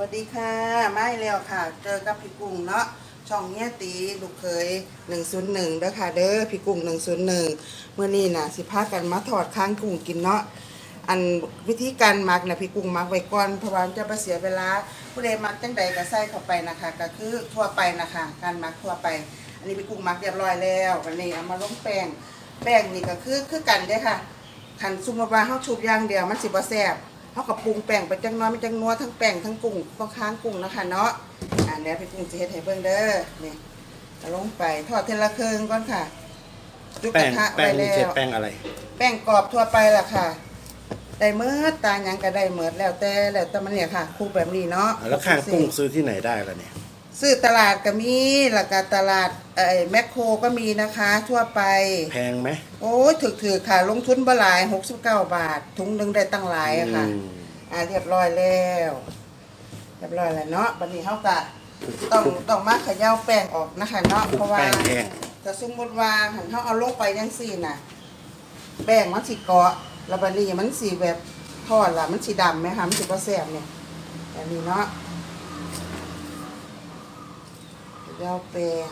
วัสดีค่ะ ไม่แล้วค่ะ เจอกับพี่กุ้งเนาะ ช่องเนี้ยตีลูกเคย 101เด้อค่ะ เด้อพี่กุ้ง101เมื่อนี้นะสิพากันมาถอดค้างกุ้งกินเนาะ อันวิธีการมักน่ะพี่กุ้งมักไว้ก่อนเพราะว่าจะไปเสียเวลา ผู้ใดมักจังใดก็ใส่เข้าไปนะคะ ก็คือทั่วไปนะคะ การมักทั่วไป อันนี้พี่กุ้งมักเรียบร้อยแล้ววันนี้เอามาลงแป้ง แป้งนี่ก็คือคือกันเด้อค่ะขันซุมว่าเฮาชุบอย่างเดียวมันสิบ่แซ่บ เฮาก็ปรุงแป้งไปจังน้อยมันจังนัวทั้งแป้งทั้งกุ้งต้องค้างกุ้งนะคะเนาะอ่าเดี๋ยวพี่กุ้งสิเฮ็ดให้เบิ่งเด้อนี่เอาลงไปทอดเทละครึ่งก่อนค่ะจุกกแป้ระงทะแป้ไว้งนี่แล้ใช้วแป้งอะไร แป้งกรอบทั่วไปล่ะค่ะ ได้เมิดตาหยังก็ได้เมิดแล้วแต่แล้วแต่มันเนี่ยค่ะคลุกแบบนี้เนาะแล้วข้างกุ้งซื้อที่ไหนได้ล่ะเนี่ย ซื้อตลาดก็มีแล้วก็ตลาดเอ่อแมคโครก็มีนะคะ ทั่วไป แพงไหมโอ้ยถือๆค่ะ ลงทุนบ่หลาย 69 บาท ถุงหนึงได้ตั้งหลายอะค่ะ อืมอ่าเรียบร้อยแล้วเรียบร้อยแล้วเนาะบัดนี้เฮาก็ต้องต้องมาเขย่าแป้งออกนะคะเนาะคลุกเพราะว่าแป้งแห้งถ้าสมมุติว่าหันเฮาเอาลงไปจังซี่น่ะแป้งมันสิเกาะแล้วบัดนี้มันสิแบบทอดล่ะมันสิดำไหมคะมันสิบ่แซ่บเนี่ยแบบนี้เนาะเข ย่าแป้ง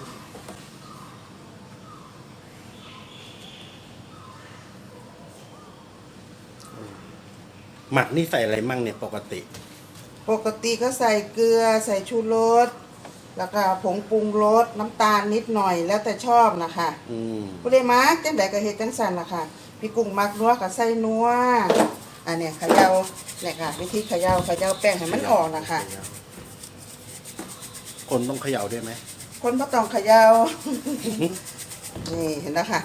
หมักนี่ใส่อะไรมั่งเนี่ยปกติ ปกติก็ใส่เกลือใส่ชูรสแล้วก็ผงปรุงรสน้ำตาลนิดหน่อยแล้วแต่ชอบนะคะอืมผู้ใดมักจังใดก็เฮ็ดจังซั่นล่ะค่ะพี่กุ้งมักนัวก็ใส่นัวอันเนี้ยเขย่าเนี่ยค่ะ วิธีเขย่าเขย่าแป้งให้มันออกนะคะคนต้องเขย่าด้วยไหม คนบ่ต้องเขย่านี่เห็นแล้วค่ะ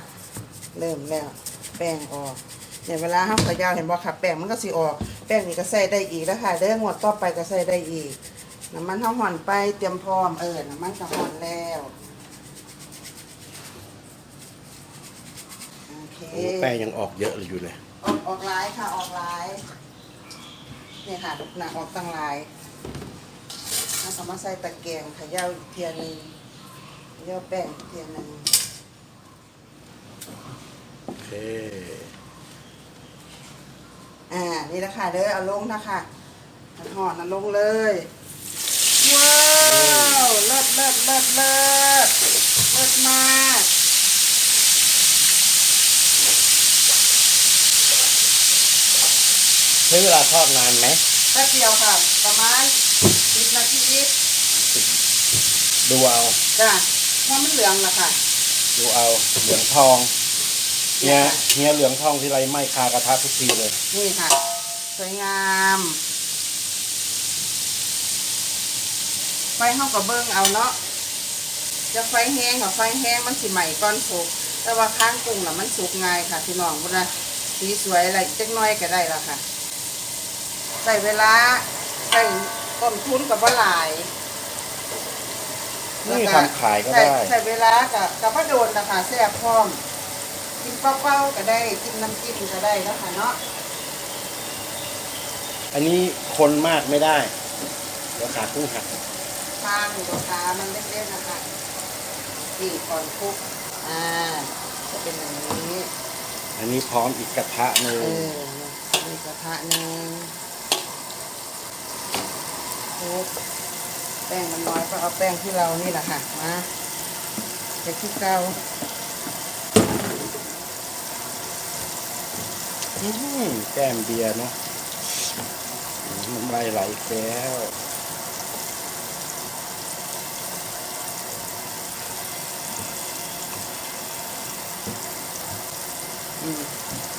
เริ่มแล้ว แป้งออกเนี่ยเวลาเฮาเขย่าเห็นบ่ค่ะแป้งมันก็สิออก แป้งนี่ก็ใส่ได้อีกแล้วค่ะเด้องวดต่อไปก็ใส่ได้อีกน้ำมันเฮาห่อนไปเตรียมพร้อมเออน้ำมันก็ห่อนแล้วโอเคโอ้แป้งยังออกเยอะเลยอยู่เลย ออกออกลายค่ะออกลายเนี่ยค่ะหนักออกตั้งลายแล้วก็มาใส่ตะแกรงเขย่าอีกเทียหนึง เขย่าแป้งอีกเทียหนึงโอเค อ่า นี่แหละค่ะเด้อเอาลงนะคะห่อนะลงเลย ว้าวเลิศเลิศเลิศเลิศเลิศมากใช้เวลาทอดนานไหมแป๊บเดียวค่ะ ประมาณสิบนาที ดูเอา จ้ะ เพราะมันเหลืองละค่ะ ดูเอาเหลืองทองเฮียเฮียเหลืองทองที่ไรไม่คากระทะทุกทีเลย นี่ค่ะ สวยงามไฟเฮากับเบิ้งเอาเนาะจะไฟแห้งกับไฟแห้งมันสิใหม่ก้อนสุก แต่ว่าค้างกุ้งน่ะมันสุกง่ายค่ะพี่น้องเวลาสีสวยอะไรจักหน้อยก็ได้แล้วค่ะใส่เวลาใส่ต้นทุนกับว่าหลาย นี่แล้วทำขายก็ได้ ใส่ใส่เวลากับกับว่าโดนนะคะแซ่บพร้อม กินเป้าๆก็ได้กินน้ำจิ้มก็ได้แล้วค่ะเนาะอันนี้คนมากไม่ได้เดี๋ยวขากุ้งหักทางตัวขามันเล็กๆนะคะนี่ก่อนคลุกอ่าจะเป็นอย่างนี้ อันนี้พร้อมอีกกระทะหนึ่เองอมีกระทะหนึ่งคลุก แป้งมันน้อยก็เอาแป้งที่เรานี่แหละค่ะมาเด็กที่เก่าอื้อหือแก้มเบียร์เนาะน้ำลายไหลอีกแล้วอืม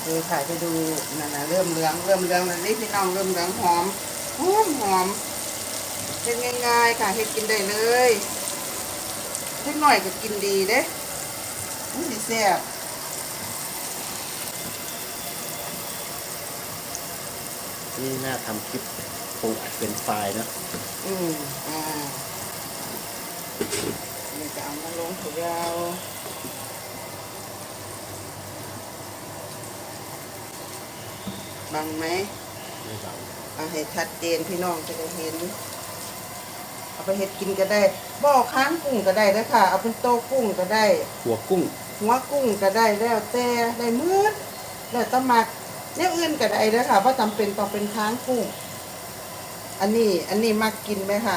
ดูถ่ายไปดูนั่นนะเริ่มเหลืองเริ่มเหลืองแล้วนี่พี่น้องเริ่มเหลืองหอมหอมหอม เป็นง่ายๆค่ะเฮ็ดกินได้เลยเล็กหน่อยก็กินดีเด้มันสิแซ่บนี่น่าทำคลิปปูอัดเป็นไฟล์นะอืมอ่านี่จะเอามาลงถั่วยาวบังไหมไม่เบา เอาให้ชัดเจนพี่น้องจะได้เห็น เอาไปเห็ดกินก็ได้บ่อค้างกุ้งก็ได้เด้อค่ะ เอาเป็นโต๊ะกุ้งก็ได้ หัวกุ้ง หัวกุ้งก็ได้แล้วแต่ได้หมืดแล้วแตะมักเนี่ยอื่นก็ได้เด้อค่ะว่าจำเป็นต้องเป็นค้างกุ้ง อันนี้อันนี้มักกินไหมค่ะ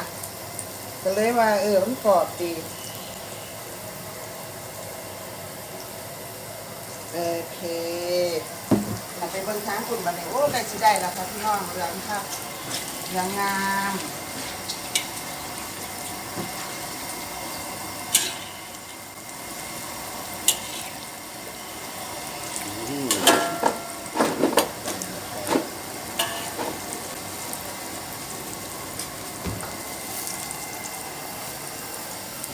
ก็เลยว่า เออมันกรอบดี โอเคเราไปเบิ่งทางคุณบันนี้โอ้ได้สิได้แล้วค่ะพี่น้องเหลืองค่ะเหลืองงาม อืม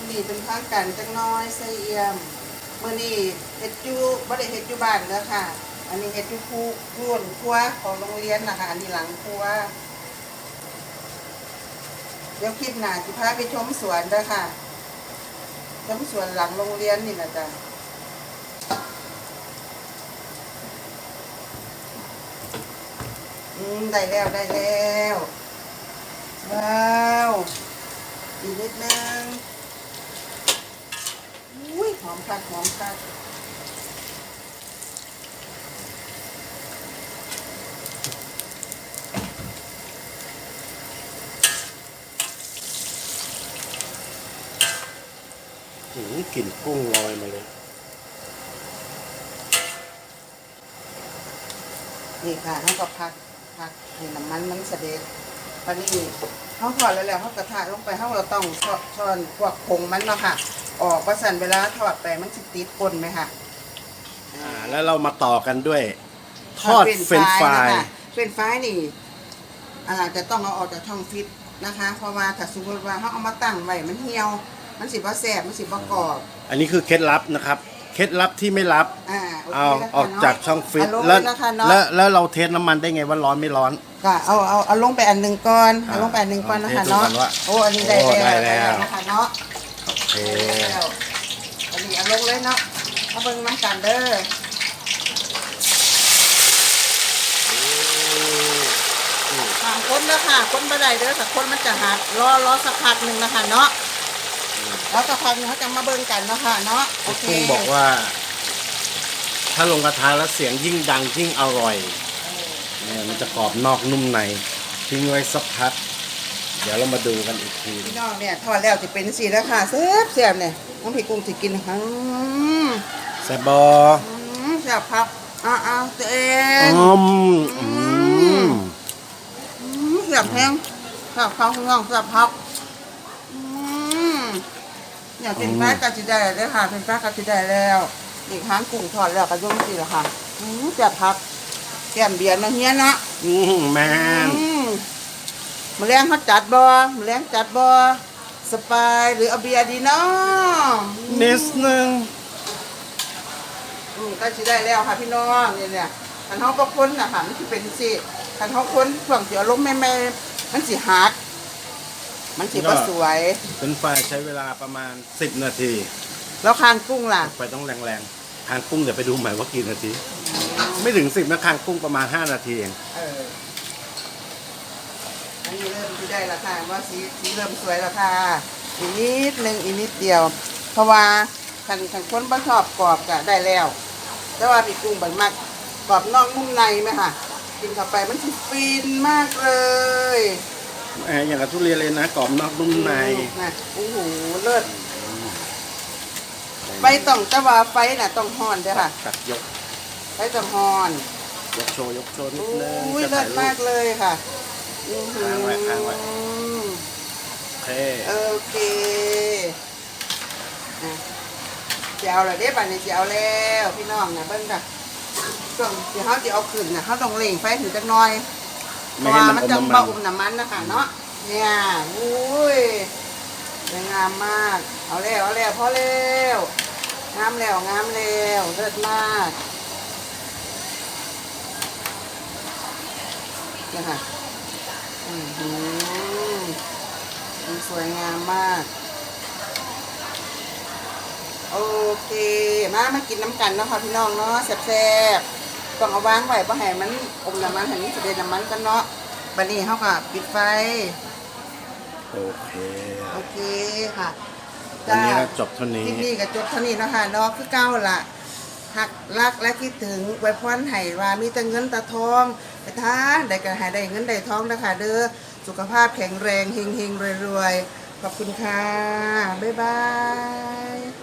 นี่เป็น ทางกันจังน้อยไส้เอี่ยมเมื่อนี้เฮ็ดอยู่บ่ได้เฮ็ดอยู่บ้านเด้อค่ะ อันนี้เฮ็ดอยู่คู่ร่วนครัวของโรงเรียนนะคะอันนี้หลังครัวเดี๋ยวคลิปหน้าสิพาไปชมสวนเด้อค่ะชมสวนหลังโรงเรียนนี่นะจ๊ะอืมได้แล้วได้แล้วว้าวอีกนิดนึง อุ้ยหอมคักหอมคักอืมกลิ่นกุ้งลอยมาเลย นี่ค่ะเขาก็พักพักให้น้ำมันมันเสด็จตอนนี้เขาทอดแล้วแล้วเขากระทะลงไปเขาเราต้องช้อนช้อนพวกผงมันเนาะค่ะ ออกว่าสันเวลาทอดไปมันจะติดก้นไหมค่ะอ่าแล้วเรามาต่อกันด้วย ทอดเฟรนช์ฟรายนะคะเฟรนช์ฟรายนี่อ่าจะต้องเอาออกจากช่องฟิตนะคะ เพราะว่าถ้าสมมติว่าเขาเอามาตั้งไว้มันเหี่ยว มันสิบ่แสบมันสิบ่กรอบอันนี้คือเคล็ดลับนะครับ เคล็ดลับที่ไม่ลับ อ่าโอเคเอานะคะออกจากช่องฟิตเาลงแล้วเลยนะคะเนาะแล้วแล้วเราเทสน้ำมันได้ไงว่าร้อนไม่ร้อน ก็เอาเอาเอาลงไปอันหนึ่งก่อนอ่าเอาลงไปอันหนึ่งก่อนนะคะเอาเทสดูเนาะก่อนว่าโอ้อันนี้ได้โอ้แล้วได้แล้ว นะคะเนาะโอเค แล้วอันนี้เอาลงเลยเนาะเอาเบิ่งน้ำกันเด้อทางคนเด้อค่ะ คนบ่ได้เด้อแต่คนมันจะหัดรอรอสักพักหนึ่งนะคะเนาะแล้วสักพักหนึงเขาจะมาเบิ่งกันเนาะค่ะเนาะโอเค กุ้งบอกว่า ถ้าลงกระทะแล้วเสียงยิ่งดังยิ่งอร่อยเนี่ยมันจะกรอบนอกนุ่มในทิ้งไว้สักพักเดี๋ยวเรามาดูกันอีกทีพี่น้องเนี่ยทอดแล้วจะเป็นสีแล้วค่ะเสียบเสียบเนี่ยน้องพี่กุ้งสิกินนะคะอืมแซบบออืมเสียบครับอ้าวอ้าวตัวเองอืมอืมอืมเสียบแห้งเสียบข้าวข้างนอกเสียบพับอืมเนี่ยเป็นแป้งกะจิได้เลยค่ะเป็นแป้งกะจิได้แล้วอีกครั้งกุ้งทอดแล้วก็ยุ่งสิละค่ะอืมเสียบพับแก้มเบียร์นะเฮียนะอืมแมนอืมมแมลงเขาจัดบ่มแมลงจัดบ่สปายหรือเอาเบียร์ดีเนาะนิดนึงอืมก็สิได้แล้วค่ะพี่น้องนี่เนี่ยคันเฮาบ่คนน่ะค่ะมันสิเป็นสิคันเฮาคนช่วงเสียลมแม่ๆมันสิหักมันสิบ่สวย เป็นไฟใช้เวลาประมาณ 10 นาที แล้วคางกุ้งล่ะ ไฟต้องแรงๆทางกุ้งเดี๋ยวไปดูใหม่ว่ากี่นาที ไม่ถึง 10นะคางกุ้งประมาณ 5 นาทีเองเอออันนี้เริ่มสิได้แล้วค่ะว่าสีสีเริ่มสวยแล้วค่ะอีกนิดนึงอีกนิดเดียว เพราะว่าคันคันคนบ่ชอบกรอบก็ได้แล้ว แต่ว่าพี่กุ้งบันมากกรอบนอกนุ่มในไหมค่ะกินเข้าไปมันสิฟินมากเลยแหมอย่างกับทุเรียนเลยนะกรอบนอกนุ่มในนะโอ้โหเลิศไฟต้องแต่ว่าไฟน่ะต้องฮ้อนเด้อค่ะตัดยกไฟต้องฮ้อน ยกโชว์ยกโชว์นิโอดนึง้ยจะเลิถ่าศยรูมากปเลยค่ะอื้อหือ ค้างไว้ค้างไว้โอเคโอเคอะจะเอาอะไรได้ป่ะเนี่ยจะเอาแล้วพี่น้องนะเบิ้งจ้ะช่วงที่เขาจะเอาขึ้นนะเขาต้องเล่งไฟถึงจักหน่อยเพไม่ราะให้ว่ามันมันอจะมบ่น้ำอมันมน้ำมันนะคะเนาะเนี่ยอุ้ยสวยงามมาก เอาแล้วเอาแล้วพอแล้วงามแล้วงามแล้วเลิศมากเนี่ยค่ะ อือหือมันสวยงามมาก โอเค มามากินน้ำกันเนาะค่ะพี่น้องเนาะแซ่บๆต้องเอาวางไว้เพราะให้มันอมน้ำมันให้มันจะเด็นน้ำมันกันเนาะบัดนี้เขาก็ปิดไฟ โอเคโอเคค่ะวันนี้ก็จบเท่านี้ คลิปนี้ก็จบเท่านี้เนาะคะเนาะคือเก้าละหักรักและคิดถึงไว้พรให้ว่ามีแต่เงินแต่ทอง ไปทางได้กระหายได้เงินได้ทองนะคะเด้อสุขภาพแข็งแรงเฮงเฮงรวยรวยขอบคุณค่ะ บ๊ายบาย